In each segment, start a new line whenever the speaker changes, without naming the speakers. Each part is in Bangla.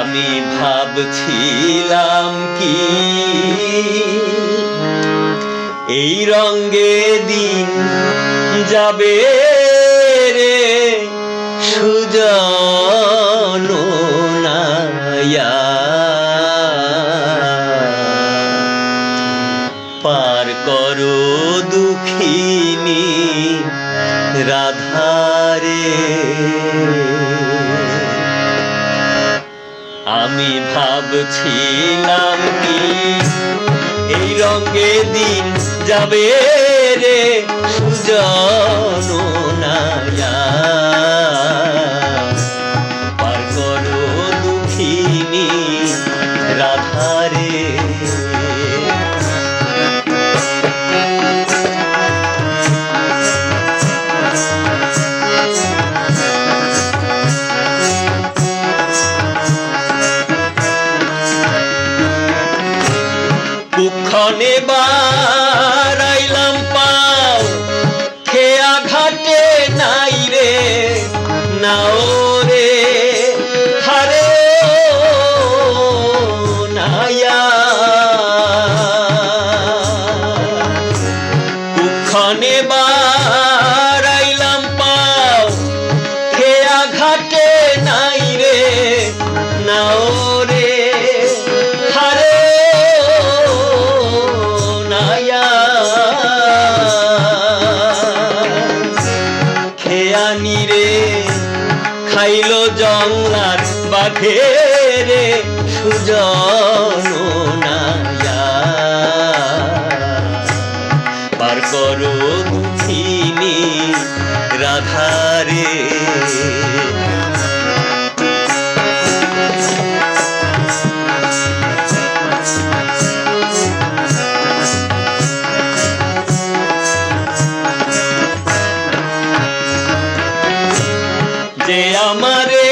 আমি ভাবছিলাম কি? এই রঙ্গে দিন যাবে রে সুজন। আমি ভাবছিলাম কি? এই রঙে দিন যাবে রে সুজন পার করো দুঃখিনী রাধারে। বাঘে রে সুজন পার করো রাধারে আমারে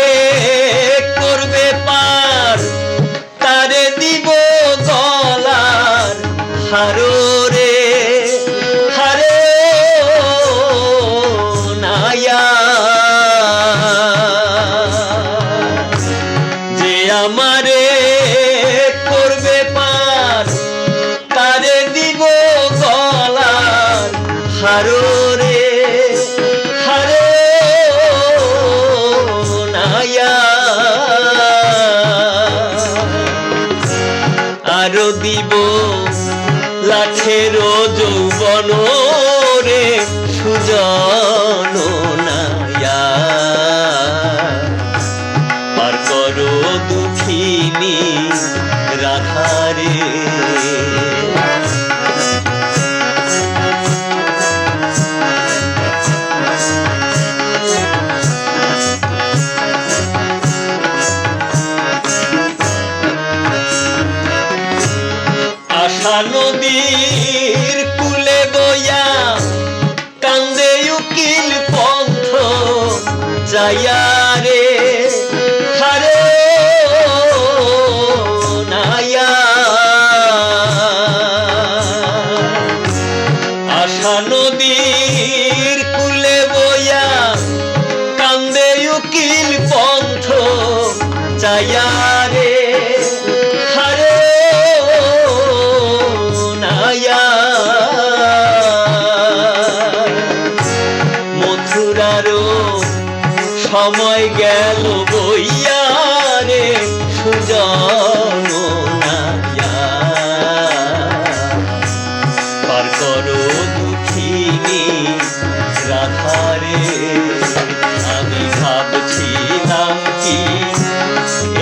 করবে পার দিব লাখের যৌবন রে সুজন পার করো দুঃখিনী রাধারে নদীর কুলে বয়া কান্দে উকিল পন্থ যাইয়া সময় গেল বইয়া রে পার করো দুঃখিনী রাধারে, আমি ভাবছিলাম কি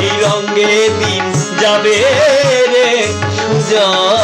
এই রঙে দিন যাবে রে সুজন